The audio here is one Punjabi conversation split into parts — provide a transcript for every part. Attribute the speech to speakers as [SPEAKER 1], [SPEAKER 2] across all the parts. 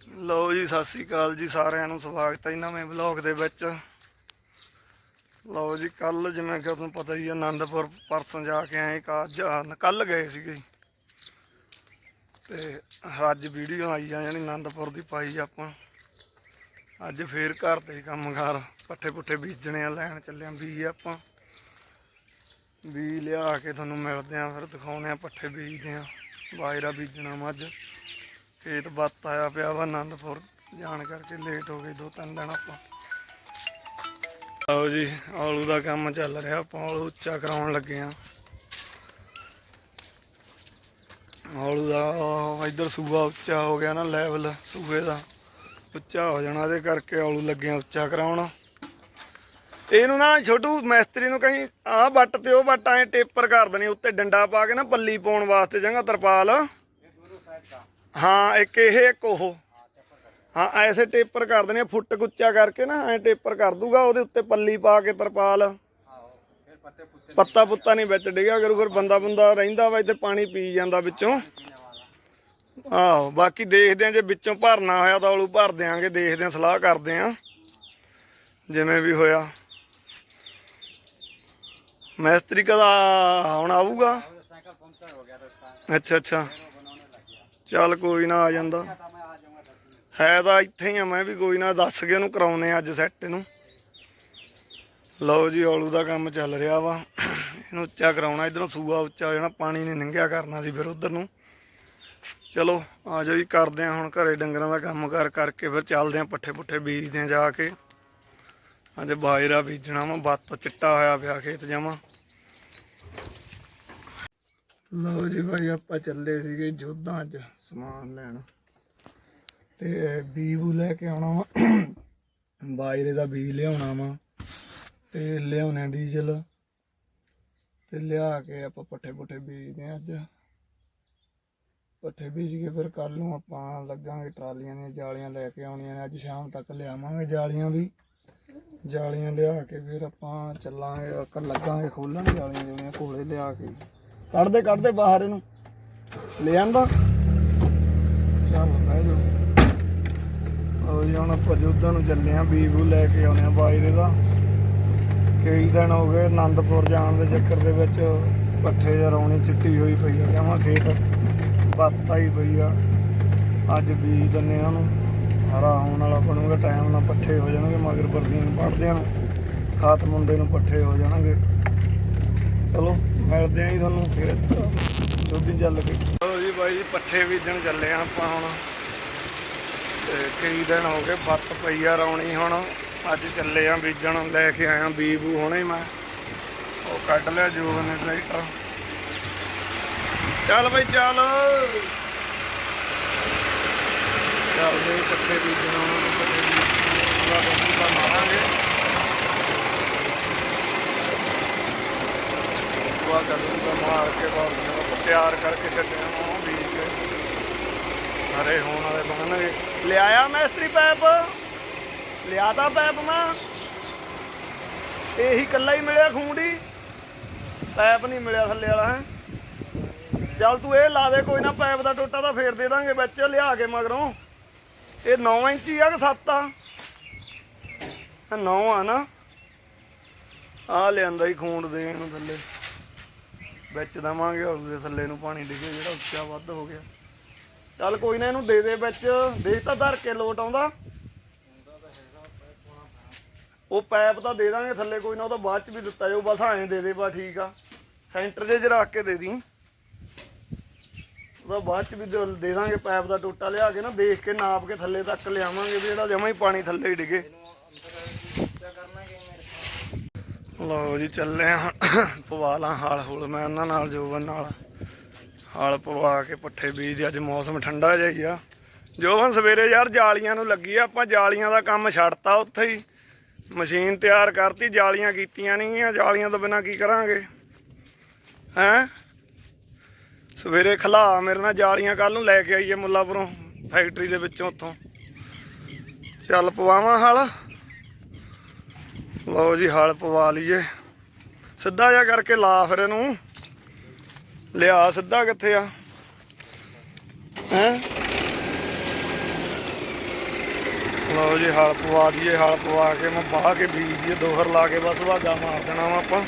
[SPEAKER 1] ਲਓ ਜੀ, ਸਤਿ ਸ੍ਰੀ ਅਕਾਲ ਜੀ ਸਾਰਿਆਂ ਨੂੰ, ਸਵਾਗਤ ਹੈ ਜੀ ਨਵੇਂ ਵਲੌਗ ਦੇ ਵਿੱਚ। ਲਓ ਜੀ ਕੱਲ ਜਿਵੇਂ ਕਿ ਤੁਹਾਨੂੰ ਪਤਾ ਹੀ ਹੈ ਆਨੰਦਪੁਰ ਪਰਸੋਂ ਜਾ ਕੇ ਆਏ ਕਾਜ ਕੱਲ ਗਏ ਸੀਗੇ ਜੀ। ਤੇ ਅੱਜ ਵੀਡੀਓ ਆਈ ਆ ਜਾਨੀ ਆਨੰਦਪੁਰ ਦੀ ਪਾਈ ਆਪਾਂ। ਅੱਜ ਫੇਰ ਘਰ ਦੇ ਕੰਮਕਾਰ ਪੱਠੇ ਪੁੱਠੇ ਬੀਜਣੇ ਆ, ਲੈਣ ਚੱਲੇ ਆ, ਬੀਜ ਆਪਾਂ। ਬੀਜ ਲਿਆ ਕੇ ਤੁਹਾਨੂੰ ਮਿਲਦੇ ਆ, ਫਿਰ ਦਿਖਾਉਣੇ ਆ, ਪੱਠੇ ਬੀਜਦੇ ਆ, ਬਾਜਰਾ ਬੀਜਣਾ ਮੱਝ ਖੇਤ ਬੱਤ ਆਇਆ ਪਿਆ ਵਾ ਆਨੰਦਪੁਰ ਜਾਣ ਕਰਕੇ ਲੇਟ ਹੋ ਗਈ ਦੋ ਤਿੰਨ ਦਿਨ ਆਪਾਂ। ਆਓ ਜੀ, ਆਲੂ ਦਾ ਕੰਮ ਚੱਲ ਰਿਹਾ, ਆਪਾਂ ਆਲੂ ਉੱਚਾ ਕਰਾਉਣ ਲੱਗੇ ਆ। ਆਲੂ ਦਾ ਇੱਧਰ ਸੂਆ ਉੱਚਾ ਹੋ ਗਿਆ ਨਾ ਲੈਵਲ ਸੂਏ ਦਾ, ਉੱਚਾ ਹੋ ਜਾਣਾ, ਇਹਦੇ ਕਰਕੇ ਆਲੂ ਲੱਗੇ ਆ ਉੱਚਾ ਕਰਾਉਣ। ਇਹਨੂੰ ਨਾ ਛੋਟੂ ਮੈਸਤਰੀ ਨੂੰ ਕਹੀਂ, ਆਹ ਵੱਟ ਤੇ ਉਹ ਵੱਟ ਐ ਟੇਪਰ ਕਰ ਦੇਣੀ, ਉੱਤੇ ਡੰਡਾ ਪਾ ਕੇ ਨਾ ਪੱਲੀ ਪਾਉਣ ਵਾਸਤੇ ਜਾਂਗਾ ਤਰਪਾਲ। ਹਾਂ, ਇੱਕ ਇਹ, ਇੱਕ ਉਹ। ਹਾਂ, ਐਸੇ ਟੇਪਰ ਕਰ ਦਨੇ ਫੁੱਟ ਉੱਚਾ ਕਰਕੇ ਨਾ, ਐ ਟੇਪਰ ਕਰ ਦੂਗਾ, ਉਹਦੇ ਉੱਤੇ ਪੱਲੀ ਪਾ ਕੇ ਤਰਪਾਲ। ਪੱਤਾ ਪੁੱਤਾ ਨਹੀਂ ਵਿੱਚ ਡਿਗਿਆ ਕਰੂ ਫਿਰ ਬੰਦਾ ਬੰਦਾ ਰਹਿੰਦਾ ਵਾ ਇੱਥੇ ਪਾਣੀ ਪੀ ਜਾਂਦਾ ਵਿੱਚੋਂ। ਆਹੋ, ਬਾਕੀ ਦੇਖਦੇ ਆ, ਜੇ ਵਿੱਚੋਂ ਭਰਨਾ ਹੋਇਆ ਤਾਂ ਉਹਨੂੰ ਭਰ ਦੇਾਂਗੇ ਦੇਖਦੇ ਆ, ਸਲਾਹ ਕਰਦੇ ਆ। ਜਿਵੇਂ ਵੀ ਹੋਇਆ। ਮੈਸਤਰੀ ਕਦਾ ਹੁਣ ਆਊਗਾ? ਅੱਛਾ ਅੱਛਾ। ਚੱਲ ਕੋਈ ਨਾ ਆ ਜਾਂਦਾ। ਹੈ ਤਾਂ ਇੱਥੇ ਹੀ ਆ, ਮੈਂ ਵੀ ਕੋਈ ਨਾ ਦੱਸ ਕੇ ਉਹਨੂੰ ਕਰਾਉਨੇ ਆ ਅੱਜ ਸੈੱਟ ਇਹਨੂੰ। ਲਓ ਜੀ ਔਲੂ ਦਾ ਕੰਮ ਚੱਲ ਰਿਹਾ ਵਾ। ਇਹਨੂੰ ਉੱਚਾ ਕਰਾਉਣਾ, ਇਧਰੋਂ ਸੂਆ ਉੱਚਾ ਹੋ ਜਾਣਾ, ਪਾਣੀ ਨਹੀਂ ਲੰਘਿਆ ਕਰਨਾ ਸੀ ਫਿਰ ਉਧਰ ਨੂੰ। ਚਲੋ, ਆ ਜਾਓ ਜੀ, ਕਰਦੇ ਆ ਹੁਣ ਘਰੇ ਡੰਗਰਾਂ ਦਾ ਕੰਮ ਕਰ ਕਰਕੇ ਫਿਰ ਚੱਲਦੇ ਆ ਪੱਠੇ ਪੁੱਠੇ ਬੀਜਦੇ ਆ ਜਾ ਕੇ। ਅੱਜ ਬਾਜਰਾ ਬੀਜਣਾ ਵਾ ਬੱਤ ਚਿੱਟਾ ਹੋਇਆ ਪਿਆ ਖੇਤ ਜਾਵਾਂ ਲਓ ਜੀ ਭਾਈ ਆਪਾਂ ਚੱਲੇ ਸੀਗੇ ਜੋਧਾਂ ਅੱਜ ਸਮਾਨ ਲੈਣ। ਤੇ ਬੀ ਲੈ ਕੇ ਆਉਣਾ ਵਾ। ਬਾਜਰੇ ਦਾ ਬੀਜ ਲਿਆਉਣਾ ਵਾ। ਤੇ ਲਿਆਉਣਾ ਡੀਜ਼ਲ। ਤੇ ਲਿਆ ਕੇ ਆਪਾਂ ਪੱਠੇ ਪੁੱਠੇ ਬੀਜਦੇ ਹਾਂ ਅੱਜ। ਪੱਠੇ ਬੀਜ ਕੇ ਫਿਰ ਕੱਲ ਨੂੰ ਆਪਾਂ ਲੱਗਾਂਗੇ ਟਰਾਲੀਆਂ ਦੀਆਂ ਜਾਲੀਆਂ ਲੈ ਕੇ ਆਉਣੀਆਂ ਨੇ। ਅੱਜ ਸ਼ਾਮ ਤੱਕ ਲਿਆਵਾਂਗੇ ਜਾਲੀਆਂ ਵੀ। ਜਾਲੀਆਂ ਲਿਆ ਕੇ ਫਿਰ ਆਪਾਂ ਚੱਲਾਂਗੇ ਲੱਗਾਂਗੇ ਖੋਲਣ ਜਾਲੀਆਂ ਜਿਹੜੀਆਂ ਕੋਲੇ ਲਿਆ ਕੇ। ਕੱਢਦੇ ਕੱਢਦੇ ਬਾਹਰ ਇਹਨੂੰ। ਲੈ ਆਂਦਾ। ਚੱਲ ਬਹਿ ਜਾਓ ਉਹ ਜੀ, ਹੁਣ ਆਪਾਂ ਜੋਧਾਂ ਨੂੰ ਚੱਲੇ ਆਂ ਬੀਬੂ ਲੈ ਕੇ ਆਉਣੇ ਆ ਬਾਜਰੇ ਦਾ। ਕਈ ਦਿਨ ਹੋ ਗਏ ਆਨੰਦਪੁਰ ਜਾਣ ਦੇ ਚੱਕਰ ਦੇ ਵਿੱਚ ਪੱਠੇ ਜਾਂ ਚਿੱਟੀ ਹੋਈ ਪਈ ਆ, ਜਮਾਂ ਖੇਤ ਬੱਤ ਆਈ ਪਈ ਆ। ਅੱਜ ਬੀਜ ਦਿੰਨੇ ਆ ਉਹਨੂੰ। ਹਰਾ ਹੋਣ ਵਾਲਾ ਬਣੂਗਾ, ਟਾਈਮ ਨਾਲ ਪੱਠੇ ਹੋ ਜਾਣਗੇ, ਮਗਰ ਬਰਸੀਨ ਪੜਦੇ ਨੂੰ। ਖਾਤ ਮੁੰਡੇ ਨੂੰ ਪੱਠੇ ਹੋ ਜਾਣਗੇ। ਚਲੋ। ਮਿਲਦੇ ਆਂ ਜੀ ਤੁਹਾਨੂੰ ਫਿਰ। ਜੋਧੀ ਚੱਲ ਕੇ। ਚਲੋ ਜੀ ਬਾਈ ਜੀ ਪੱਠੇ ਬੀਜਣ ਚੱਲੇ ਆ ਆਪਾਂ ਹੁਣ। ਤੇ ਕਈ ਦਿਨ ਹੋ ਗਏ ਬੱਤ ਪਈ ਆ ਰੌਣੀ ਹੁਣ। ਅੱਜ ਚੱਲੇ ਆ ਬੀਜਣ, ਲੈ ਕੇ ਆਇਆ ਬੀਬੂ ਹੁਣੇ ਮੈਂ। ਉਹ ਕੱਢ ਲਿਆ ਜੋਗ ਨੇ ਟਰੈਕਟਰ। ਚੱਲ ਬਈ, ਚੱਲ। ਚੱਲ ਪੱਠੇ ਬੀਜਣ ਉਹਨਾਂ ਨੂੰ ਪੱਠੇ ਬੀਜਣਾ ਦਾ ਮਾਰਾਂਗੇ ਉਹ ਕਦੋਂ ਦਾ ਮਾਰ ਕੇ ਬਾਅਦ ਤਿਆਰ ਕਰਕੇ ਛੱਡਿਆ ਉਹ ਬੀਜ ਕੇ ਹਰੇ ਹੋਣ ਵਾਲੇ ਬਣਨਗੇ। ਲਿਆਇਆ ਮੈਸਤਰੀ ਪੈਪ? ਲਿਆਤਾ ਪੈਪ ਮੈਂ। ਇਹੀ ਕੱਲਾ ਹੀ ਮਿਲਿਆ ਖੂੰਡੀ ਪੈਪ ਨਹੀਂ ਮਿਲਿਆ ਥੱਲੇ ਵਾਲਾ ਹੈ। ਚੱਲ ਤੂੰ ਇਹ ਲਾ ਦੇ, ਕੋਈ ਨਾ ਪੈਪ ਦਾ ਟੋਟਾ ਤਾਂ ਫੇਰ ਦੇ ਦਾਂਗੇ ਵਿੱਚ, ਲਿਆ ਕੇ ਮਗਰੋਂ। ਇਹ 9 ਇੰਚੀ ਆ ਕਿ 7 ਆ? 9 ਆ ਨਾ। ਆ ਲਿਆਂਦਾ ਹੀ ਖੂੰਡ ਦੇਣ ਨੂੰ ਥੱਲੇ। ਵਿੱਚ ਦਵਾਂਗੇ ਉਸ ਦੇ ਥੱਲੇ ਨੂੰ ਪਾਣੀ ਡਿੱਗੇ, ਜਿਹੜਾ ਉੱਚਾ ਵੱਧ ਹੋ ਗਿਆ। ਚੱਲ ਕੋਈ ਨਾ ਇਹਨੂੰ ਦੇ ਦੇ ਵਿੱਚ। ਦੇਖ ਤਾਂ ਧਰ ਕੇ ਲੋਟ ਆਉਂਦਾ। ਉਹ ਪੈਪ ਤਾਂ ਦੇ ਦਾਂਗੇ ਥੱਲੇ, ਕੋਈ ਨਾ ਉਹ ਤਾਂ ਬਾਅਦ ਚ ਵੀ ਦਿੱਤਾ ਜਾਊ, ਬਸ ਐਂ ਦੇ ਦੇ ਬਾ ਠੀਕ ਆ। ਸੈਂਟਰ ਚ ਰੱਖ ਕੇ ਦੇ ਦੀ। ਉਹਦਾ ਬਾਅਦ ਚ ਵੀ ਦੇ ਦਾਂਗੇ ਪੈਪ ਦਾ ਟੋਟਾ ਲਿਆ ਕੇ ਨਾ, ਦੇਖ ਕੇ ਨਾਪ ਕੇ ਥੱਲੇ ਤੱਕ ਲਿਆਵਾਂਗੇ ਵੀ ਜਿਹੜਾ ਜਮਾ ਹੀ ਪਾਣੀ ਥੱਲੇ ਹੀ ਡਿੱਗੇ। ਲਓ ਜੀ, ਚੱਲੇ ਆ। ਪਵਾ ਲਾਂ ਹਾਲ ਹੂਲ ਮੈਂ ਉਹਨਾਂ ਨਾਲ, ਜੋਬਨ ਨਾਲ। ਹਾਲ ਪਵਾ ਕੇ ਪੱਠੇ ਬੀਜ ਅੱਜ ਮੌਸਮ ਠੰਡਾ ਜਿਹਾ ਹੀ ਆ। ਜੋਬਨ, ਸਵੇਰੇ ਯਾਰ ਜਾਲੀਆਂ ਨੂੰ ਲੱਗੀ ਆ, ਆਪਾਂ ਜਾਲੀਆਂ ਦਾ ਕੰਮ ਛੱਡਤਾ ਉੱਥੇ ਹੀ। ਮਸ਼ੀਨ ਤਿਆਰ ਕਰਤੀ, ਜਾਲੀਆਂ ਕੀਤੀਆਂ ਨਹੀਂ ਆ ਜਾਲੀਆਂ ਤੋਂ ਬਿਨਾ ਕੀ ਕਰਾਂਗੇ? ਹੈਂ? ਸਵੇਰੇ ਖਲਾ, ਮੇਰੇ ਨਾਲ ਜਾਲੀਆਂ ਕੱਲ ਨੂੰ ਲੈ ਕੇ ਆਈਏ ਮੁੱਲਾਪੁਰੋਂ, ਫੈਕਟਰੀ ਦੇ ਵਿੱਚੋਂ ਉੱਥੋਂ। ਚੱਲ ਪਵਾਵਾਂ ਹਾਲ। ਲਓ ਜੀ, ਹਲ ਪਵਾ ਲਈਏ। ਸਿੱਧਾ ਜਿਹਾ ਕਰਕੇ ਲਾ ਫਿਰ ਇਹਨੂੰ। ਲਿਆ ਸਿੱਧਾ ਕਿੱਥੇ ਆ? ਹੈ? ਲਓ ਜੀ, ਹਲ ਪਵਾ ਦਈਏ, ਹਲ ਪਵਾ ਕੇ ਮੈਂ ਬਾਹ ਕੇ ਬੀਜ ਦਈਏ, ਦੋਹਰ ਲਾ ਕੇ ਬਸ ਵਾਗਾ ਮਾਰ ਦੇਣਾ ਵਾ ਆਪਾਂ।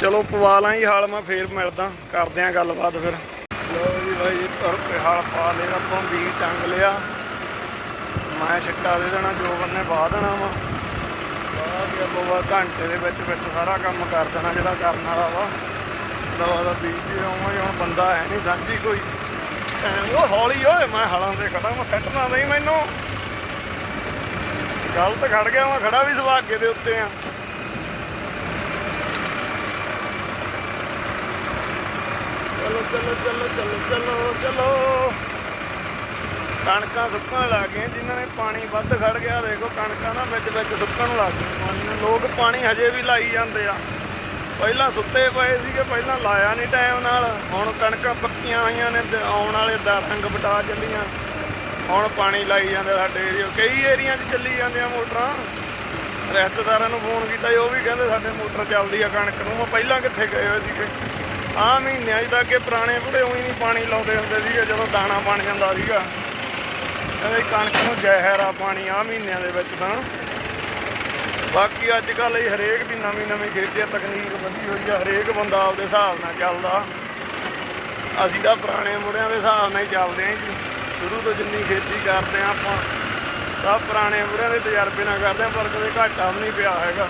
[SPEAKER 1] ਚਲੋ ਪਵਾ ਲਾਂ ਜੀ ਹਲ, ਮੈਂ ਫੇਰ ਮਿਲਦਾ। ਕਰਦੇ ਆਂ ਗੱਲਬਾਤ ਫਿਰ। ਲਓ ਜੀ ਬਾਈ ਤੁਰ ਪੇ ਹਲ ਪਾ ਲਿਆ ਆਪਾਂ ਬੀਜ ਟੰਗ ਲਿਆ। ਮੈਂ ਛਿੱਟਾ ਦੇ ਦੇਣਾ, ਜੋ ਬੰਨੇ ਪਾ ਦੇਣਾ ਵਾ। ਬਾਹ ਕੇ ਘੰਟੇ ਦੇ ਵਿੱਚ ਵਿੱਚ ਸਾਰਾ ਕੰਮ ਕਰ ਦੇਣਾ ਜਿਹੜਾ ਕਰਨ ਵਾਲਾ ਵਾ। ਦਵਾ ਦਾ ਬੀਜ ਜੇ ਆਵਾਂਗੇ ਹੁਣ ਬੰਦਾ ਹੈ ਨਹੀਂ, ਸਾਂਝੀ ਕੋਈ। ਉਹ ਹੌਲੀ ਓਏ, ਮੈਂ ਹਲਾਂ ਤੇ ਖੜਾ ਮੈਂ ਸੈੱਟ ਨਾ ਨਹੀਂ ਮੈਨੂੰ। ਗਲਤ ਖੜ ਗਿਆ, ਮੈਂ ਖੜਾ ਵੀ ਸੁਭਾਗੇ ਦੇ ਉੱਤੇ ਆ। ਚਲੋ ਚਲੋ ਚਲੋ ਚਲੋ ਚਲੋ ਚਲੋ। ਕਣਕਾਂ ਸੁੱਕਣ ਲੱਗ ਗਈਆਂ, ਜਿਨ੍ਹਾਂ ਨੇ ਪਾਣੀ ਵੱਧ ਖੜ ਗਿਆ, ਦੇਖੋ ਕਣਕਾਂ ਨਾ ਵਿੱਚ ਵਿੱਚ ਸੁੱਕਣ ਲੱਗ ਗਈਆਂ ਪਾਣੀ ਨਾਲ ਲੋਕ ਪਾਣੀ ਹਜੇ ਵੀ ਲਾਈ ਜਾਂਦੇ ਆ। ਪਹਿਲਾਂ ਸੁੱਤੇ ਪਏ ਸੀਗੇ, ਪਹਿਲਾਂ ਲਾਇਆ ਨਹੀਂ ਟਾਈਮ ਨਾਲ। ਹੁਣ ਕਣਕਾਂ ਪੱਕੀਆਂ ਹੋਈਆਂ ਨੇ ਤੇ ਆਉਣ ਵਾਲੇ ਦਾ ਰੰਗ ਬਟਾ ਚੱਲੀਆਂ। ਹੁਣ ਪਾਣੀ ਲਾਈ ਜਾਂਦੇ ਸਾਡੇ ਏਰੀਆ ਕਈ ਏਰੀਆ 'ਚ ਚੱਲੀ ਜਾਂਦੇ ਆ ਮੋਟਰਾਂ। ਰਿਸ਼ਤੇਦਾਰਾਂ ਨੂੰ ਫੋਨ ਕੀਤਾ ਉਹ ਵੀ ਕਹਿੰਦੇ ਸਾਡੇ ਮੋਟਰ ਚੱਲਦੀ ਆ ਕਣਕ ਨੂੰ। ਮੈਂ ਪਹਿਲਾਂ ਕਿੱਥੇ ਗਏ ਹੋਏ ਸੀਗੇ? ਆਹ ਮਹੀਨਿਆਂ 'ਚ ਤਾਂ ਅੱਗੇ ਪੁਰਾਣੇ ਬੁੜੇ ਉਹੀ ਨਹੀਂ ਪਾਣੀ ਲਾਉਂਦੇ ਹੁੰਦੇ ਸੀਗੇ, ਜਦੋਂ ਦਾਣਾ ਬਣ ਜਾਂਦਾ ਸੀਗਾ। ਕਹਿੰਦੇ ਕਣਕ ਨੂੰ ਜ਼ਹਿਰ ਆ ਪਾਣੀ ਆ ਮਹੀਨਿਆਂ ਦੇ ਵਿੱਚ ਤਾਂ ਬਾਕੀ ਅੱਜ ਕੱਲ ਇਹ ਹਰੇਕ ਦੀ ਨਵੀਂ ਨਵੀਂ ਖੇਤੀ ਤਕਨੀਕ ਵਧੀ ਹੋਈ ਆ, ਹਰੇਕ ਬੰਦਾ ਆਪਦੇ ਹਿਸਾਬ ਨਾਲ ਚੱਲਦਾ। ਅਸੀਂ ਤਾਂ ਪੁਰਾਣੇ ਮੁੰਡਿਆਂ ਦੇ ਹਿਸਾਬ ਨਾਲ ਹੀ ਚੱਲਦੇ ਆਂ ਜੀ। ਸ਼ੁਰੂ ਤੋਂ ਜਿੰਨੀ ਖੇਤੀ ਕਰਦੇ ਆ ਆਪਾਂ, ਸਭ ਪੁਰਾਣੇ ਮੁੰਡਿਆਂ ਦੇ ਤਜਰਬੇ ਨਾਲ ਕਰਦੇ ਆ, ਪਰ ਕਦੇ ਘਾਟਾ ਵੀ ਨਹੀਂ ਪਿਆ ਹੈਗਾ।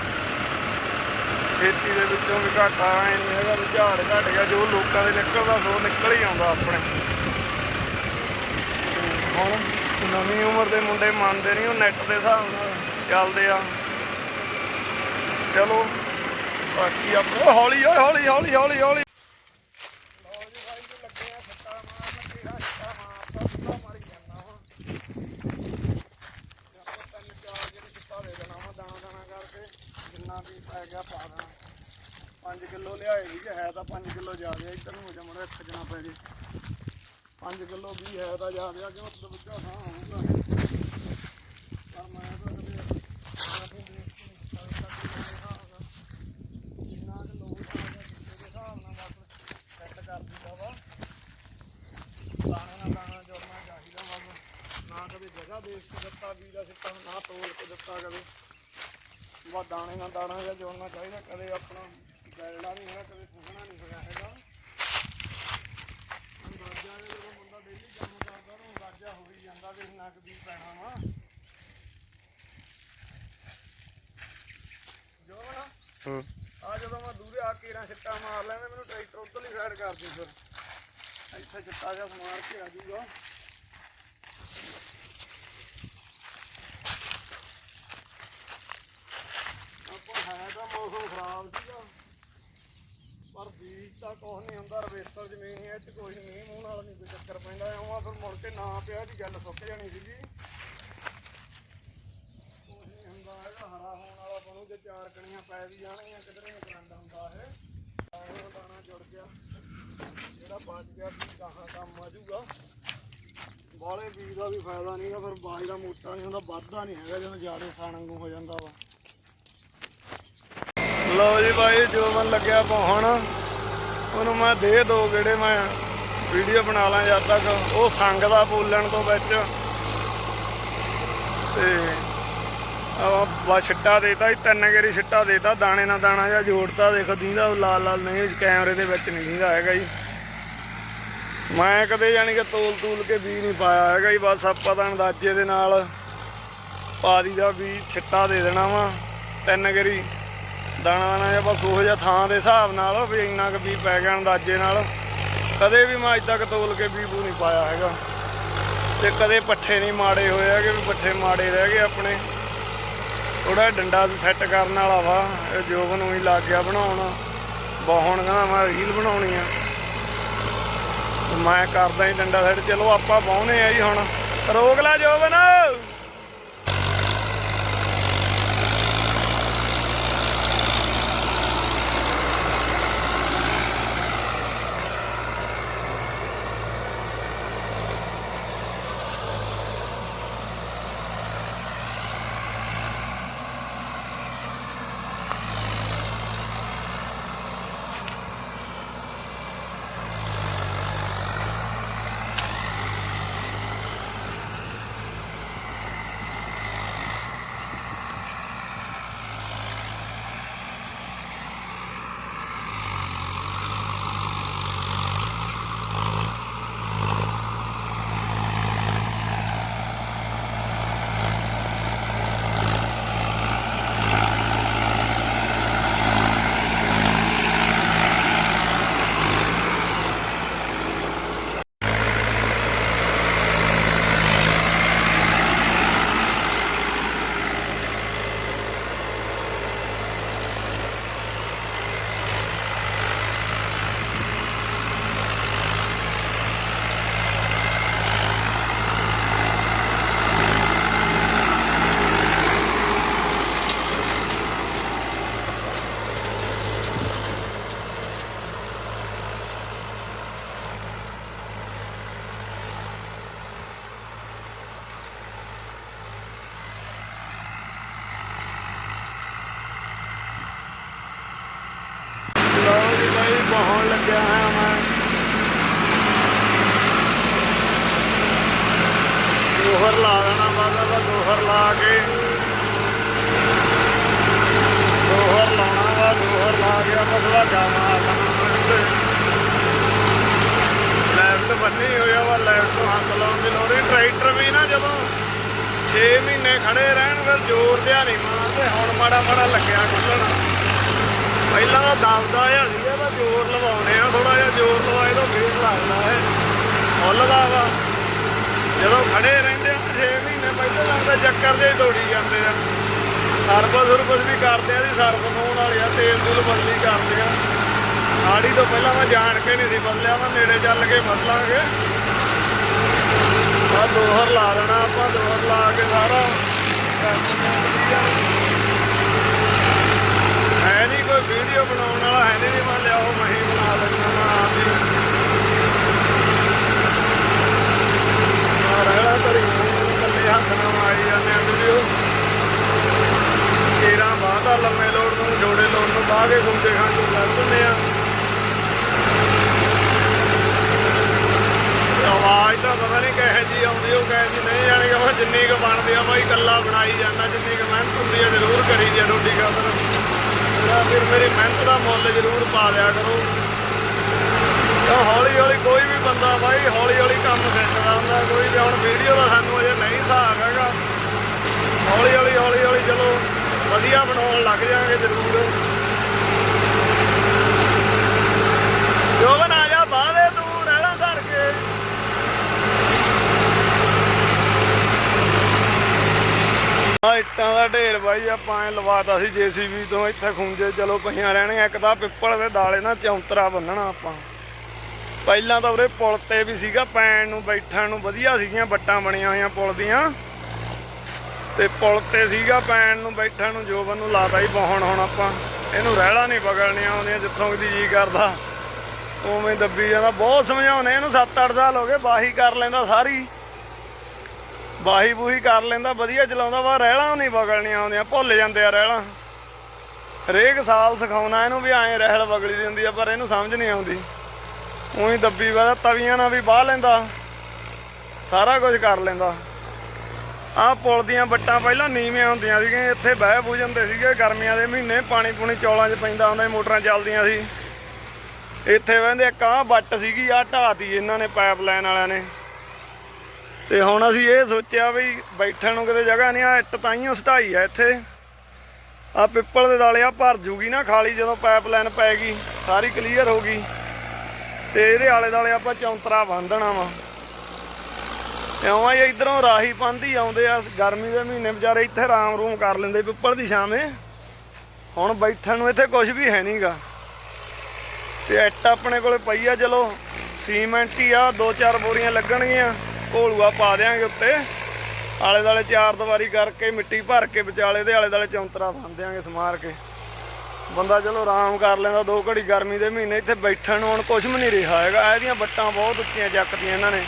[SPEAKER 1] ਖੇਤੀ ਦੇ ਵਿੱਚੋਂ ਵੀ ਘਾਟਾ ਐ ਨਹੀਂ ਹੈਗਾ, ਵੀ ਝਾੜ ਘਟ ਗਿਆ, ਜੋ ਲੋਕਾਂ ਦੇ ਨਿਕਲਦਾ ਸੋ ਨਿਕਲ ਹੀ ਆਉਂਦਾ ਆਪਣੇ। ਹੁਣ ਨਵੀਂ ਉਮਰ ਦੇ ਮੁੰਡੇ ਮੰਨਦੇ ਨਹੀਂ, ਉਹ ਨੈਟ ਦੇ ਹਿਸਾਬ ਨਾਲ ਚੱਲਦੇ ਆ। ਚਲੋ, ਬਾਕੀ ਆਪੋ ਹੌਲੀ, ਓਏ ਹੌਲੀ ਹੌਲੀ ਹੌਲੀ ਹੌਲੀ। ਲਓ ਕਰਕੇ ਜਿੰਨਾ ਵੀ ਪੈ ਗਿਆ ਪਾ ਦੇਣਾ 5 ਕਿਲੋ ਲਿਆਏ ਵੀ ਕਿ ਹੈ ਤਾਂ 5 ਕਿਲੋ ਜ਼ਿਆਦਾ ਇੱਧਰ ਨੂੰ ਹੋ ਜਾ ਮੜਾ ਇੱਕ ਪੈ ਜੇ। 5 ਕਿਲੋ ਵੀ ਹੈ ਤਾਂ ਜ਼ਿਆਦਾ ਆ ਕਿ ਮਤਲਬ ਵਿੱਚੋਂ ਹਾਂ ਹੋਊਗਾ ਇਹ। ਪਰ ਮੈਂ ਤਾਂ ਕਦੇ ਕਾਫੀ ਦੇਖ ਕੇ ਨਹੀਂ ਸਕਦਾ ਜਿੰਨਾ ਕੁ ਲੋੜ ਆ ਉਹਦੇ ਹਿਸਾਬ ਨਾਲ ਬਸ ਸੈੱਟ ਕਰ ਦਿੱਤਾ ਵਾ ਦਾਣਾ ਨਾ ਦਾਣਾ ਜੋੜਨਾ ਚਾਹੀਦਾ ਬਸ ਨਾ ਕਦੇ ਜਗ੍ਹਾ ਦੇਖ ਕੇ ਦਿੱਤਾ ਵੀ ਦਾ ਸਿੱਟਾ ਨਾ ਤੋਲ ਕੇ ਦਿੱਤਾ ਕਦੇ ਬਸ ਦਾਣੇ ਨਾਲ ਦਾਣਾ ਜਿਹਾ ਜੋੜਨਾ ਚਾਹੀਦਾ ਕਦੇ ਆਪਣਾ ਗੈਲੜਾ ਨਹੀਂ ਹੋਇਆ ਕਦੇ ਫੁਗਣਾ ਨਹੀਂ ਹੋਇਆ ਹੈਗਾ। ਅੰਦਾਜ਼ਾ ਜਦੋਂ ਬੰਦਾ ਡੇਲੀ ਕੰਮ ਕਰਦਾ ਉਹਨੂੰ ਅੰਦਾਜ਼ਾ ਹੋ ਹੀ ਜਾਂਦਾ ਕਿ ਇੰਨਾ ਕੁ ਵੀ ਪੈਣਾ ਵਾ। ਜੋ ਨਾ
[SPEAKER 2] ਹੂੰ।
[SPEAKER 1] ਆ ਜਦੋਂ ਮੈਂ ਦੂਰੇ ਆ ਕੇ ਰਾਂ ਛਿੱਟਾ ਮਾਰ ਲੈਂਦੇ ਮੈਨੂੰ ਟਰੈਕਟਰ ਉਧਰਲੀ ਸਾਈਡ ਕਰ ਦੇ ਫਿਰ। ਇੱਥੇ ਛਿੱਟਾ ਜਿਹਾ ਮਾਰ ਕੇ ਆ ਜੂਗਾ ਆਪਾਂ ਹੈ ਤਾਂ ਮੌਸਮ ਖਰਾਬ ਸੀਗਾ ਪਰ ਬੀਜ ਤਾਂ ਕੁਛ ਨਹੀਂ ਹੁੰਦਾ, ਰਵੇਸਰ ਜ਼ਮੀਨ ਹੈ, ਇਹ ਕੋਈ ਨਹੀਂ ਮੂੰਹ ਨਾਲ ਨਹੀਂ ਕੋਈ ਚੱਕਰ ਪੈਂਦਾ ਆਉਂ ਫਿਰ ਮੁੜ ਕੇ ਨਾ ਪਿਆ ਦੀ ਗੱਲ ਸੁੱਕ ਜਾਣੀ ਸੀਗੀ। ਕੁਛ ਨਹੀਂ ਹੁੰਦਾ ਹੈਗਾ ਹਰਾ ਹੋਣ ਵਾਲਾ ਬਣੂ, ਜੇ ਚਾਰ ਕਣੀਆਂ ਪੈ ਵੀ ਜਾਣਗੀਆਂ, ਕਿਧਰੇ ਨਹੀਂ ਕਰੰਦਾ ਹੁੰਦਾ ਇਹ। ਦਾਣੇ ਦਾਣਾ ਜੁੜ ਗਿਆ। ਜਿਹੜਾ ਬਚ ਗਿਆ ਵੀ ਗਾਹਾਂ ਕੰਮ ਆ ਜਾਊਗਾ। ਬਾਲੇ ਬੀਜ ਦਾ ਵੀ ਫਾਇਦਾ ਨਹੀਂਗਾ ਫਿਰ ਬਾਜ ਦਾ ਮੋਟਾ ਨਹੀਂ ਹੁੰਦਾ, ਵੱਧਦਾ ਨਹੀਂ ਹੈਗਾ, ਜਦੋਂ ਜ਼ਿਆਦਾ ਖਾਣ ਵਾਂਗੂ ਹੋ ਜਾਂਦਾ ਵਾ। ਲਓ ਜੀ ਭਾਈ ਜੋ ਮਨ ਲੱਗਿਆ ਪਹੁੰਣ ਉਹਨੂੰ ਮੈਂ ਦੇ ਦੋ ਗੇੜੇ, ਮੈਂ ਵੀਡੀਓ ਬਣਾ ਲਾਂ ਜਦ ਤੱਕ। ਉਹ ਸੰਗ ਦਾ ਬੋਲਣ ਤੋਂ ਵਿੱਚ। ਤੇ ਆ ਬਾ ਛਿੱਟਾ ਦੇਤਾ ਸੀ ਤਿੰਨ ਗੇਰੀ ਛਿੱਟਾ ਦੇਤਾ, ਦਾਣੇ ਨਾਲ ਦਾਣਾ ਜਿਹਾ ਜੋੜਤਾ, ਦੇਖੋ ਦੀਂਦਾ ਲਾਲ ਲਾਲ ਨਹੀਂ, ਇਸ ਕੈਮਰੇ ਦੇ ਵਿੱਚ ਨਹੀਂ ਦੀਂਦਾ ਹੈਗਾ ਜੀ। ਮੈਂ ਕਦੇ ਜਾਣੀ ਕਿ ਤੋਲ ਤੂਲ ਕੇ ਵੀ ਨਹੀਂ ਪਾਇਆ ਹੈਗਾ ਜੀ, ਬਸ ਆਪਾਂ ਤਾਂ ਅੰਦਾਜ਼ੇ ਦੇ ਨਾਲ ਪਾਦੀ ਦਾ ਵੀ ਛਿੱਟਾ ਦੇ ਦੇਣਾ ਵਾ। ਤਿੰਨ ਗੇਰੀ ਦਾਣਾ ਦਾਣਾ ਜਿਹਾ ਬਸ ਉਹੋ ਜਿਹਾ ਥਾਂ ਦੇ ਹਿਸਾਬ ਨਾਲ ਵੀ ਇੰਨਾ ਕੁ ਵੀ ਪੈ ਗਿਆ ਅੰਦਾਜ਼ੇ ਨਾਲ। ਕਦੇ ਵੀ ਮੈਂ ਅੱਜ ਤੱਕ ਤੋਲ ਕੇ ਬੀਬੂ ਨਹੀਂ ਪਾਇਆ ਹੈਗਾ। ਤੇ ਕਦੇ ਪੱਠੇ ਨਹੀਂ ਮਾੜੇ ਹੋਏ ਹੈਗੇ, ਵੀ ਪੱਠੇ ਮਾੜੇ ਰਹਿ ਗਏ ਆਪਣੇ। ਥੋੜਾ ਡੰਡਾ ਸੈੱਟ ਕਰਨ ਵਾਲਾ ਵਾ ਜੋਬ ਨੂੰ ਹੀ ਲੱਗ ਗਿਆ ਬਣਾਉਣ। ਬਹੁਣ ਕਹਿੰਦਾ ਮੈਂ ਰੀਲ ਬਣਾਉਣੀ ਆ। ਮੈਂ ਕਰਦਾ ਹੀ ਡੰਡਾ ਸੈੱਟ। ਚਲੋ ਆਪਾਂ ਬਹੁਨੇ ਆ ਜੀ ਹੁਣ। ਰੋਕ ਲੈ ਜੋਬਨ। ਕੇ ਆਪਾਂ ਲੈਫਟ ਬੰਨੀ ਹੋਇਆ ਵਾ ਲੈਫਟ ਤੋਂ ਹੱਥ ਲਾਉਣ ਦੀ ਲੋੜ ਨਹੀਂ ਟਰੈਕਟਰ ਵੀ ਨਾ ਜਦੋਂ 6 ਮਹੀਨੇ ਖੜੇ ਰਹਿਣ, ਫਿਰ ਜ਼ੋਰ ਦਿਆ ਨਹੀਂ ਮਾਰਦੇ ਹੁਣ ਮਾੜਾ ਮਾੜਾ ਲੱਗਿਆ ਖੁੱਲਣ। ਪਹਿਲਾਂ ਤਾਂ ਦਬਦਾ ਆ ਸੀਗਾ ਤਾਂ ਜ਼ੋਰ ਲਵਾਉਣੇ ਆ ਥੋੜਾ ਜਿਹਾ ਜ਼ੋਰ ਲਵਾਏ ਤਾਂ ਫੇਰ ਲੱਗਦਾ ਹੈ ਖੁੱਲਦਾ ਵਾ। ਜਦੋਂ ਖੜੇ ਰਹਿੰਦੇ ਆ 6 ਮਹੀਨੇ ਪਹਿਲਾਂ ਲੱਗਦਾ ਚੱਕਰ ਦੇ ਦੌੜੀ ਜਾਂਦੇ ਆ। ਸਰਵਿਸ ਸੁਰਵਿਸ ਵੀ ਕਰਦੇ ਆ ਦੀ ਸਰਪ ਹੋਣ ਵਾਲੇ ਆ, ਤੇਲ ਤੂਲ ਬਦਲੀ ਕਰਦੇ ਆ। ਆੜੀ ਤੋਂ ਪਹਿਲਾਂ ਮੈਂ ਜਾਣ ਕੇ ਨਹੀਂ ਸੀ ਬਦਲਿਆ, ਮੈਂ ਨੇੜੇ ਚੱਲ ਕੇ ਬਦਲਾਂਗੇ ਆ ਦੋਹਰ ਲਾ ਦੇਣਾ ਆਪਾਂ, ਦੋਹਰ ਲਾ ਕੇ ਸਾਰਾ। ਹੈ ਨਹੀਂ ਕੋਈ ਵੀਡੀਓ ਬਣਾਉਣ ਵਾਲਾ, ਹੈ ਨਹੀਂ ਮੈਂ ਲਿਆਓ, ਮੈਂ ਬਣਾ ਲੈਣਾ ਮੈਂ ਆਪ ਹੀ ਆ ਰਗੜਾ ਤਰੀ ਕੱਲੇ ਹੱਥ ਨਾਲ ਮਾਰੀ ਜਾਂਦੇ ਆ ਵੀਡੀਓ ਕੇਰਾਂ ਬਾਹਦਾ ਲੰਮੇ ਲੋੜ ਨੂੰ ਜੋੜੇ ਲੋੜ ਨੂੰ ਬਾਹ ਕੇ ਗੁੰਦੇ ਖਾਂ ਤੋਂ ਕਰ ਦਿੰਦੇ ਆ ਆਵਾਜ਼ ਤਾਂ ਪਤਾ ਨਹੀਂ ਕਿਹੋ ਜੀ ਆਉਂਦੀ ਉਹ ਕਹੇ ਜੀ ਨਹੀਂ ਜਾਣੀ ਕਿ ਮੈਂ ਜਿੰਨੀ ਕੁ ਬਣਦੀ ਆ ਬਾਈ ਕੱਲਾ ਬਣਾਈ ਜਾਂਦਾ ਜਿੰਨੀ ਕੁ ਮਿਹਨਤ ਹੁੰਦੀ ਆ ਜ਼ਰੂਰ ਕਰੀ ਦੀ ਆ ਰੋਟੀ ਖਾਤਰ ਮੇਰਾ ਫਿਰ ਮੇਰੀ ਮਿਹਨਤ ਦਾ ਮੁੱਲ ਜ਼ਰੂਰ ਪਾ ਲਿਆ ਕਰੋ ਤਾਂ ਹੌਲੀ ਹੌਲੀ ਕੋਈ ਵੀ ਬੰਦਾ ਬਾਈ ਹੌਲੀ ਹੌਲੀ ਕੰਮ ਸਿੱਖਦਾ ਹੁੰਦਾ ਕੋਈ ਵੀ ਹੁਣ ਵੀਡੀਓ ਦਾ ਸਾਨੂੰ ਅਜੇ ਨਹੀਂ ਹਿਸਾਬ ਹੈਗਾ ਹੌਲੀ ਹੌਲੀ ਹੌਲੀ ਹੌਲੀ ਚਲੋ ਵਧੀਆ ਬਣਾਉਣ ਲੱਗ ਜਾਾਂਗੇ ਜ਼ਰੂਰ ਜੋਬਨ ਆ ਜਾ ਬਾਹਲੇ ਤੂੰ ਰਹਿਣਾ ਧਰ ਕੇ ਆ ਇੱਟਾਂ ਦਾ ਢੇਰ ਬਾਈ, ਆਪਾਂ ਐ ਲਵਾਤਾ ਸੀ ਜੀਸੀਬੀ ਤੋਂ, ਇੱਥੇ ਖੁੰਝੇ, ਚਲੋ ਪਈਆਂ ਰਹਿਣੀਆਂ, ਇੱਕ ਤਾਂ ਪਿੱਪਲ ਦੇ ਦਾਲੇ ਨਾਲ ਚੌਂਤਰਾ ਬੰਨਣਾ ਆਪਾਂ। ਪਹਿਲਾਂ ਤਾਂ ਉਰੇ ਪੁਲ ਤੇ ਵੀ ਸੀਗਾ, ਪੈਣ ਨੂੰ, ਬੈਠਣ ਨੂੰ ਵਧੀਆ ਸੀਗੀਆਂ, ਬੱਟਾਂ ਬਣੀਆਂ ਹੋਈਆਂ ਪੁਲ ਦੀਆਂ। ਤੇ ਪੁਲ ਤੇ ਸੀਗਾ, ਪੈਣ ਨੂੰ, ਬੈਠਣ ਨੂੰ, ਜੋਬਨ ਨੂੰ ਲਾਤਾ ਹੀ ਬਹਣ, ਹੁਣ ਆਪਾਂ ਇਹਨੂੰ ਰਹਿਲਾ ਨਹੀਂ ਪਕੜਨੀਆਂ ਆਉਂਦੀਆਂ, ਜਿੱਥੋਂ ਦੀ ਜੀ ਕਰਦਾ। ਉਵੇਂ ਦੱਬੀ ਜਾਂਦਾ, ਬਹੁਤ ਸਮਝਾਉਨੇ ਇਹਨੂੰ 7-8 ਸਾਲ ਹੋ ਗਏ ਬਾਹੀ ਕਰ ਲੈਂਦਾ ਸਾਰੀ। ਬਾਹੀ ਬੂਹੀ ਕਰ ਲੈਂਦਾ, ਵਧੀਆ ਚਲਾਉਂਦਾ ਵਾ ਰਹਿਲਾਂ ਨਹੀਂ ਵਗਲਣੀਆਂ ਆਉਂਦੀਆਂ, ਭੁੱਲ ਜਾਂਦੇ ਆ ਰਹਿਲਾਂ ਹਰੇਕ ਸਾਲ ਸਿਖਾਉਣਾ ਇਹਨੂੰ ਵੀ ਐਂ ਰਹਿਲ ਵਗਲੀ ਦੀ ਹੁੰਦੀ ਆ, ਪਰ ਇਹਨੂੰ ਸਮਝ ਨਹੀਂ ਆਉਂਦੀ। ਉਹੀ ਦੱਬੀ ਵਾ ਤਵੀਆਂ ਨਾਲ ਵੀ ਬਾਹ ਲੈਂਦਾ, ਸਾਰਾ ਕੁਝ ਕਰ ਲੈਂਦਾ। ਆਹ ਪੁਲ ਦੀਆਂ ਬੱਟਾਂ ਪਹਿਲਾਂ ਨੀਵੀਆਂ ਹੁੰਦੀਆਂ ਸੀਗੀਆਂ, ਇੱਥੇ ਬਹਿ ਬੂ ਜਾਂਦੇ ਸੀਗੇ, ਗਰਮੀਆਂ ਦੇ ਮਹੀਨੇ ਪਾਣੀ ਪੂਣੀ ਚੌਲਾਂ 'ਚ ਪੈਂਦਾ ਹੁੰਦਾ ਮੋਟਰਾਂ ਚੱਲਦੀਆਂ ਸੀ। ਇੱਥੇ ਵਹਿੰਦੇ ਇੱਕ ਆਹ ਬੱਟ ਸੀਗੀ, ਆਹ ਢਾਤੀ ਇਹਨਾਂ ਨੇ, ਪਾਈਪਲਾਈਨ ਵਾਲਿਆਂ ਨੇ। ਤੇ ਹੁਣ ਅਸੀਂ ਇਹ ਸੋਚਿਆ ਵੀ ਬੈਠਣ ਨੂੰ ਕਿਤੇ ਜਗ੍ਹਾ ਨਹੀਂ ਆ, ਇੱਟ ਤਾਈਓ ਸਟਾਈ ਆ ਇੱਥੇ। ਆ ਪਿੱਪਲ ਦੇ ਦਾਲੇ ਆ, ਭਰ ਜੂਗੀ ਨਾ ਖਾਲੀ ਜਦੋਂ ਪਾਈਪਲਾਈਨ ਪੈ ਗਈ ਸਾਰੀ ਕਲੀਅਰ ਹੋ ਗਈ। ਤੇ ਇਹਦੇ ਆਲੇ ਦਾਲੇ ਆਪਾਂ ਚੌਂਤਰਾ ਬੰਨਣਾ ਦੇਣਾ ਵਾ। ਇਉਂ ਹੀ ਇਧਰੋਂ ਰਾਹੀ ਪੰਦੀ ਆਉਂਦੇ ਆ, ਗਰਮੀ ਦੇ ਮਹੀਨੇ ਵਿਚਾਰੇ ਇੱਥੇ ਆਰਾਮ ਰੂਮ ਕਰ ਲੈਂਦੇ ਪਿੱਪਲ ਦੀ ਛਾਵੇਂ। ਹੁਣ ਬੈਠਣ ਨੂੰ ਇੱਥੇ ਕੁਝ ਵੀ ਹੈ ਨਹੀਂਗਾ ਤੇ ਇੱਟ ਆਪਣੇ ਕੋਲੇ ਪਈ ਆ, ਚਲੋ, ਸੀਮੈਂਟ ਹੀ ਆ, ਦੋ ਚਾਰ ਬੋਰੀਆਂ ਲੱਗਣਗੀਆਂ। ਘੋਲੂਆ ਪਾ ਦਿਆਂਗੇ ਉੱਤੇ। ਆਲੇ ਦਾਲੇ ਚਾਰ ਦੀਵਾਰੀ ਕਰਕੇ, ਮਿੱਟੀ ਭਰ ਕੇ ਵਿਚਾਲੇ ਦੇ ਆਲੇ ਦਾਲੇ ਚੌਂਤਰਾ ਬੰਨ ਦਿਆਂਗੇ ਸਮਾਰ ਕੇ। ਬੰਦਾ ਚਲੋ ਆਰਾਮ ਕਰ ਲੈਂਦਾ, ਦੋ ਘੜੀ ਗਰਮੀ ਦੇ ਮਹੀਨੇ ਇੱਥੇ ਬੈਠਣ ਨੂੰ ਹੁਣ ਕੁਝ ਵੀ ਨਹੀਂ ਰਿਹਾ ਹੈਗਾ। ਇਹਦੀਆਂ ਬੱਟਾਂ ਬਹੁਤ ਉੱਚੀਆਂ ਚੱਕਦੀਆਂ ਇਹਨਾਂ ਨੇ।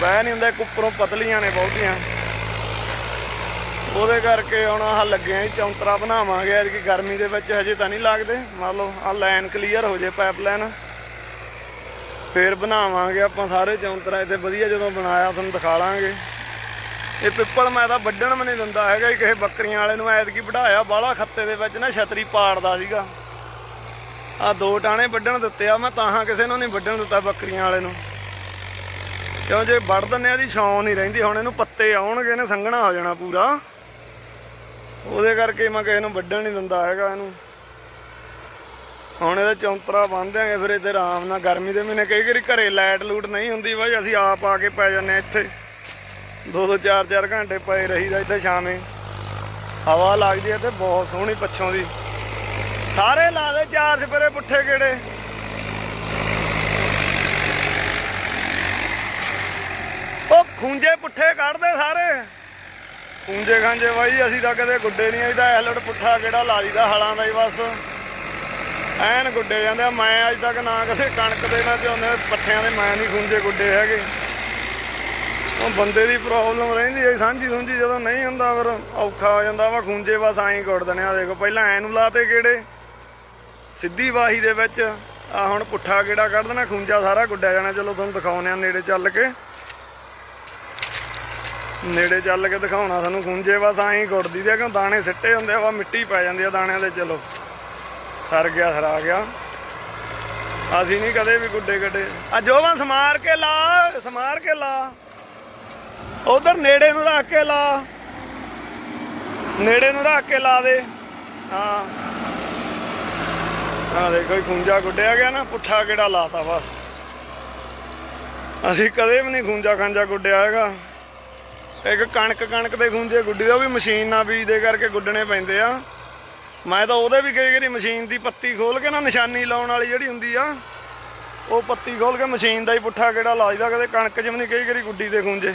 [SPEAKER 1] ਬਹਿ ਨਹੀਂ ਹੁੰਦਾ, ਇੱਕ ਉੱਪਰੋਂ ਪਤਲੀਆਂ ਨੇ ਬਹੁਤੀਆਂ। ਉਹਦੇ ਕਰਕੇ ਹੁਣ ਆਹ ਲੱਗਿਆ ਆ ਚੌਂਤਰਾ ਬਣਾਵਾਂਗੇ। ਐਤਕੀ ਗਰਮੀ ਦੇ ਵਿੱਚ ਹਜੇ ਤਾਂ ਨਹੀਂ ਲੱਗਦੇ। ਮੰਨ ਲਓ, ਆਹ ਲਾਈਨ ਕਲੀਅਰ ਹੋ ਜੇ ਪਾਈਪਲਾਈਨ ਫੇਰ ਬਣਾਵਾਂਗੇ ਆਪਾਂ ਸਾਰੇ ਚੌਂਤਰਾ ਇੱਥੇ ਵਧੀਆ ਜਦੋਂ ਬਣਾਇਆ ਤੁਹਾਨੂੰ ਦਿਖਾ ਲਾਂਗੇ। ਇਹ ਪਿੱਪਲ ਮੈਂ ਤਾਂ ਵੱਢਣ ਵੀ ਨਹੀਂ ਦਿੰਦਾ ਹੈਗਾ ਹੀ ਕਿਸੇ ਬੱਕਰੀਆਂ ਵਾਲੇ ਨੂੰ ਐਤਕੀ ਵਢਾਇਆ, ਬਾਹਲਾ ਖੱਤੇ ਦੇ ਵਿੱਚ ਨਾ ਛਤਰੀ ਪਾੜਦਾ ਸੀਗਾ। ਆ ਦੋ ਟਾਣੇ ਵੱਢਣ ਦਿੱਤੇ ਆ, ਮੈਂ ਤਾਹਾਂ ਕਿਸੇ ਨੂੰ ਨਹੀਂ ਵੱਢਣ ਦਿੱਤਾ ਬੱਕਰੀਆਂ ਵਾਲੇ ਨੂੰ। ਕਿਉਂ ਜੇ ਵੱਢ ਦਿੰਨੇ ਆ ਦੀ ਛਾਂ ਨਹੀਂ ਰਹਿੰਦੀ, ਹੁਣ ਇਹਨੂੰ ਪੱਤੇ ਆਉਣਗੇ ਨੇ, ਸੰਘਣਾ ਹੋ ਜਾਣਾ ਪੂਰਾ। ਉਹਦੇ ਕਰਕੇ ਮੈਂ ਕਿਸੇ ਨੂੰ ਵੱਢਣ ਨਹੀਂ ਦਿੰਦਾ ਹੈਗਾ ਇਹਨੂੰ। ਹੁਣ ਇਹਦਾ ਚੌਂਤਰਾ ਬੰਨ ਦਿਆਂਗੇ, ਫਿਰ ਇੱਥੇ ਆਰਾਮ ਨਾਲ ਗਰਮੀ ਦੇ ਮਹੀਨੇ ਕਈ ਵਾਰੀ ਘਰੇ ਲਾਈਟ ਲੂਟ ਨਹੀਂ ਹੁੰਦੀ ਬਾਈ, ਅਸੀਂ ਆਪ ਆ ਕੇ ਪੈ ਜਾਂਦੇ ਹਾਂ ਇੱਥੇ। ਦੋ ਦੋ, ਚਾਰ ਚਾਰ ਘੰਟੇ ਪਏ ਰਹੀਦਾ ਇੱਥੇ ਸ਼ਾਮੇ। ਹਵਾ ਲੱਗਦੀ ਹੈ ਤੇ ਬਹੁਤ ਸੋਹਣੀ ਪੱਛੋਂ ਦੀ। ਸਾਰੇ ਲਾ ਦੇ ਚਾਰ ਚਪੇਰੇ ਪੁੱਠੇ ਕਿਹੜੇ ਉਹ ਖੂੰਜੇ ਪੁੱਠੇ ਕੱਢਦੇ ਸਾਰੇ। ਖੂੰਜੇ ਖਾਂਜੇ ਬਾਈ, ਅਸੀਂ ਤਾਂ ਕਦੇ ਗੁੱਡੇ ਨਹੀਂ ਆਈਦਾ ਐਲਟ ਪੁੱਠਾ ਕਿਹੜਾ ਲਾ ਲਈਦਾ ਹਲਾਂ ਦਾ ਹੀ ਬਸ। ਐਨ ਗੁੱਡੇ ਜਾਂਦੇ ਆ। ਮੈਂ ਅੱਜ ਤੱਕ ਨਾ ਕਿਸੇ ਕਣਕ ਦੇ ਨਾ ਝੋਨੇ ਪੱਠਿਆਂ ਦੇ ਮੈਂ ਨਹੀਂ ਖੁੰਝੇ ਗੁੱਡੇ ਹੈਗੇ। ਉਹ ਬੰਦੇ ਦੀ ਪ੍ਰੋਬਲਮ ਰਹਿੰਦੀ ਹੈ ਸਾਂਝੀ ਸੁੰਝੀ ਜਦੋਂ ਨਹੀਂ ਹੁੰਦਾ ਫਿਰ ਔਖਾ ਹੋ ਜਾਂਦਾ ਵਾ, ਖੁੰਝੇ ਬਸ ਐਂ ਗੁੱਡ ਦਨੇ ਆ। ਦੇਖੋ, ਪਹਿਲਾਂ ਐ ਨੂੰ ਲਾਤੇ ਕਿਹੜੇ? ਸਿੱਧੀ ਵਾਹੀ ਦੇ ਵਿੱਚ। ਆ ਹੁਣ ਪੁੱਠਾ ਗੇੜਾ ਕੱਢ ਦੇਣਾ, ਖੁੰਝਾ ਸਾਰਾ ਗੁੱਡਿਆ ਜਾਣਾ। ਚਲੋ ਤੁਹਾਨੂੰ ਦਿਖਾਉਂਦੇ ਆ ਨੇੜੇ ਚੱਲ ਕੇ। ਨੇੜੇ ਚੱਲ ਕੇ ਦਿਖਾਉਣਾ ਸਾਨੂੰ ਖੁੰਝੇ ਬਸ ਐਂ ਗੁੱਡਦੀ ਦੇ। ਕਿਉਂ ਦਾਣੇ ਸਿੱਟੇ ਹੁੰਦੇ ਆ, ਵਾ ਮਿੱਟੀ ਪੈ ਜਾਂਦੀ ਆ ਦਾਣਿਆਂ ਦੇ, ਚਲੋ। ਸਰ ਗਿਆ, ਹਰਾ ਗਿਆ। ਅਸੀਂ ਨਹੀਂ ਕਦੇ ਵੀ ਗੁੱਡੇ ਗੱਡੇ। ਆ ਜੋਵਾਂ ਸਮਾਰ ਕੇ ਲਾ, ਸਮਾਰ ਕੇ ਲਾ। ਉਧਰ ਨੇੜੇ ਨੂੰ ਰੱਖ ਕੇ ਲਾ। ਨੇੜੇ ਨੂੰ ਰੱਖ ਕੇ ਲਾ ਦੇ। ਹਾਂ। ਆ ਦੇਖੋ ਇਹ ਖੁੰਝਾ ਗੁੱਡਿਆ ਗਿਆ ਨਾ, ਪੁੱਠਾ ਕਿਹੜਾ ਲਾਤਾ ਬਸ। ਅਸੀਂ ਕਦੇ ਵੀ ਨਹੀਂ ਖੁੰਝਾ ਖਾਂਜਾ ਗੁੱਡਿਆ ਹੈਗਾ। ਇੱਕ ਕਣਕ ਕਣਕ ਦੇ ਖੁੰਝੇ ਗੁੱਡੀ ਦਾ ਉਹ ਵੀ ਮਸ਼ੀਨ ਨਾਲ ਬੀਜਦੇ ਕਰਕੇ ਗੁੱਡਣੇ ਪੈਂਦੇ ਆ। ਮੈਂ ਤਾਂ ਉਹਦੇ ਵੀ ਕਈ ਵਾਰੀ ਮਸ਼ੀਨ ਦੀ ਪੱਤੀ ਖੋਲ ਕੇ ਨਾ ਨਿਸ਼ਾਨੀ ਲਾਉਣ ਵਾਲੀ ਜਿਹੜੀ ਹੁੰਦੀ ਆ ਉਹ ਪੱਤੀ ਖੋਲ ਕੇ ਮਸ਼ੀਨ ਦਾ ਹੀ ਪੁੱਠਾ ਕਿਹੜਾ ਲਾਜਦਾ ਕਦੇ ਕਣਕ ਜਿਵੇਂ ਨਹੀਂ ਕਈ ਵਾਰੀ ਗੁੱਡੀ ਦੇ ਖੁੰਝੇ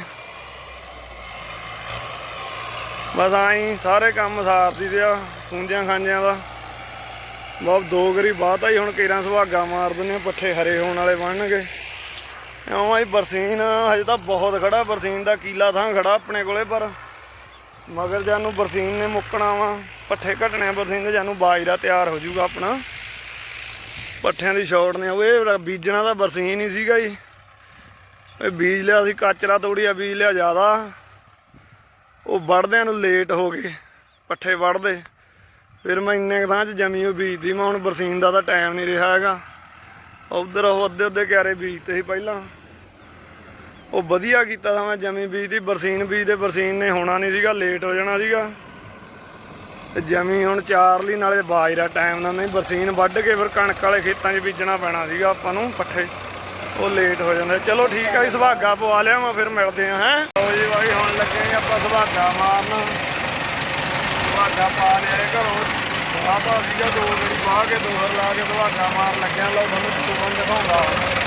[SPEAKER 1] ਬਸ ਆਈ ਸਾਰੇ ਕੰਮ ਸਾਰਦੀ ਦੇ ਆ ਖੁੰਝਿਆਂ ਖਾਂਜਿਆਂ ਦਾ। ਬਹੁਤ ਦੋ ਗਰੀ ਬਾਤ ਆਈ ਹੁਣ ਕੇਰਾਂ ਸੁਹਾਗਾ ਮਾਰ ਦਿੰਦੇ ਆ, ਪੱਠੇ ਹਰੇ ਹੋਣ ਵਾਲੇ ਬਣਨਗੇ। ਇਉਂ ਆਈ ਬਰਸੀਨ ਹਜੇ ਤਾਂ ਬਹੁਤ ਖੜਾ ਬਰਸੀਨ ਦਾ ਕੀਲਾ ਥਾਂ ਖੜਾ ਆਪਣੇ ਕੋਲੇ ਪਰ ਮਗਰ ਜਾਨੂੰ ਬਰਸੀਨ ਨੇ ਮੁੱਕਣਾ ਵਾ। ਪੱਠੇ ਘਟਣੇ ਬਰਸੀਨ ਦੇ ਜਾਨੂੰ ਬਾਜਰਾ ਤਿਆਰ ਹੋ ਜਾਊਗਾ ਆਪਣਾ। ਪੱਠਿਆਂ ਦੀ ਸ਼ੌਟ ਨੇ, ਉਹ ਇਹ ਬੀਜਣਾ ਤਾਂ ਬਰਸੀਨ ਹੀ ਸੀਗਾ ਜੀ। ਇਹ ਬੀਜ ਲਿਆ ਸੀ, ਕਾਚਰਾ ਤੋੜੀਆ ਬੀਜ ਲਿਆ ਜ਼ਿਆਦਾ। ਉਹ ਵੜਦਿਆਂ ਨੂੰ ਲੇਟ ਹੋ ਗਏ, ਪੱਠੇ ਵੜਦੇ ਫਿਰ ਮੈਂ ਇੰਨੇ ਕੁ ਥਾਂ 'ਚ ਜਮੀ ਉਹ ਬੀਜਦੀ, ਮੈਂ ਹੁਣ ਬਰਸੀਨ ਦਾ ਤਾਂ ਟਾਈਮ ਨਹੀਂ ਰਿਹਾ ਹੈਗਾ। ਉਧਰ ਉਹ ਅੱਧੇ ਅੱਧੇ ਕਿਆਰੇ ਬੀਜਤੇ ਸੀ ਪਹਿਲਾਂ। ਉਹ ਵਧੀਆ ਕੀਤਾ ਤਾਂ ਮੈਂ ਜਮੀ ਬੀਜਦੀ ਬਰਸੀਨ ਬੀਜਦੇ ਬਰਸੀਨ ਨੇ ਹੋਣਾ ਨਹੀਂ ਸੀਗਾ ਲੇਟ ਹੋ ਜਾਣਾ ਸੀਗਾ। ਤੇ ਜਮੀ ਹੁਣ ਚਾਰ ਨਾਲੇ ਬਾਜਰਾ ਟਾਈਮ ਨਾਲ ਨਹੀਂ, ਬਰਸੀਨ ਵੱਢ ਕੇ ਫਿਰ ਕਣਕ ਵਾਲੇ ਖੇਤਾਂ 'ਚ ਬੀਜਣਾ ਪੈਣਾ ਸੀਗਾ ਆਪਾਂ ਨੂੰ ਪੱਠੇ। ਉਹ ਲੇਟ ਹੋ ਜਾਂਦੇ। ਚਲੋ ਠੀਕ ਆ ਜੀ, ਸੁਹਾਗਾ ਪਵਾ ਲਿਆ ਮੈਂ, ਫਿਰ ਮਿਲਦੇ ਆ, ਹੈ? ਲਓ ਜੀ ਬਾਈ, ਹੁਣ ਲੱਗੇ ਆਪਾਂ ਸੁਹਾਗਾ ਮਾਰਨ। ਸੁਹਾਗਾ ਪਾ ਲਿਆ ਘਰੋਂ। ਆਪਾਂ ਸੀਗਾ ਦੋ ਗੜੀ ਪਾ ਕੇ ਦੋਹਰ ਲਾ ਕੇ ਸੁਹਾਗਾ ਮਾਰ ਲੱਗਿਆ। ਲਓ ਤੁਹਾਨੂੰ ਚੁਗਣ ਦਿਖਾਉਂਦਾ।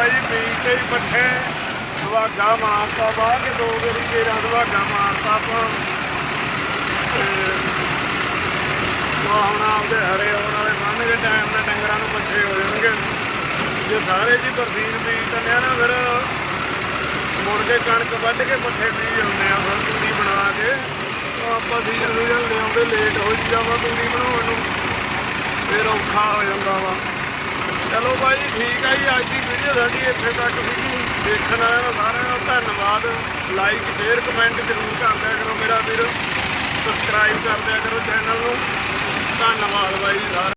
[SPEAKER 1] ਲਓ ਜੀ ਬਾਈ ਬੀਜ ਤੇ ਹੀ ਪੱਠੇ ਸੁਹਾਗਾ ਮਾਰਤਾ ਬਾਅਦ ਕੇ ਦੋ ਗਰੀ ਕੇ ਸੁਹਾਗਾ ਮਾਰਤਾ ਆਪਾਂ। ਹੁਣ ਆਪਦੇ ਹਰੇ ਹੋਣ ਵਾਲੇ ਬੰਨ ਕੇ ਟਾਈਮ ਨਾਲ ਡੰਗਰਾਂ ਨੂੰ ਪੱਠੇ ਹੋ ਜਾਣਗੇ। ਜੇ ਸਾਰੇ ਜੀ ਬਰਸੀਨ ਬੀਜ ਦਿੰਦੇ ਆ ਨਾ ਫਿਰ ਮੁੜ ਕੇ ਕਣਕ ਵੱਢ ਕੇ ਪੱਠੇ ਬੀਜ ਆਉਂਦੇ ਆ ਫਿਰ ਤੂੜੀ ਬਣਾ ਕੇ। ਉਹ ਆਪਾਂ ਸੀਜ਼ਨ ਸੀਜ਼ਨ ਲਿਆਉਂਦੇ ਲੇਟ ਹੋ ਜਾਵਾ ਤੂੜੀ ਬਣਾਉਣ ਨੂੰ। ਫਿਰ ਔਖਾ ਹੋ ਜਾਂਦਾ ਵਾ। ਚਲੋ ਭਾਈ, ਠੀਕ ਆ ਜੀ, ਅੱਜ ਦੀ ਵੀਡੀਓ ਸਾਡੀ ਇੱਥੇ ਤੱਕ ਸੀਗੀ। ਦੇਖਣ ਵਾਲਿਆਂ ਦਾ ਸਾਰਿਆਂ ਦਾ ਧੰਨਵਾਦ। ਲਾਈਕ ਸ਼ੇਅਰ ਕਮੈਂਟ ਜ਼ਰੂਰ ਕਰਦਿਆ ਕਰੋ ਮੇਰਾ ਵੀਰ। ਸਬਸਕ੍ਰਾਈਬ ਕਰਦਿਆ ਕਰੋ ਚੈਨਲ ਨੂੰ। ਧੰਨਵਾਦ ਬਾਈ ਜੀ ਸਾਰਿਆਂ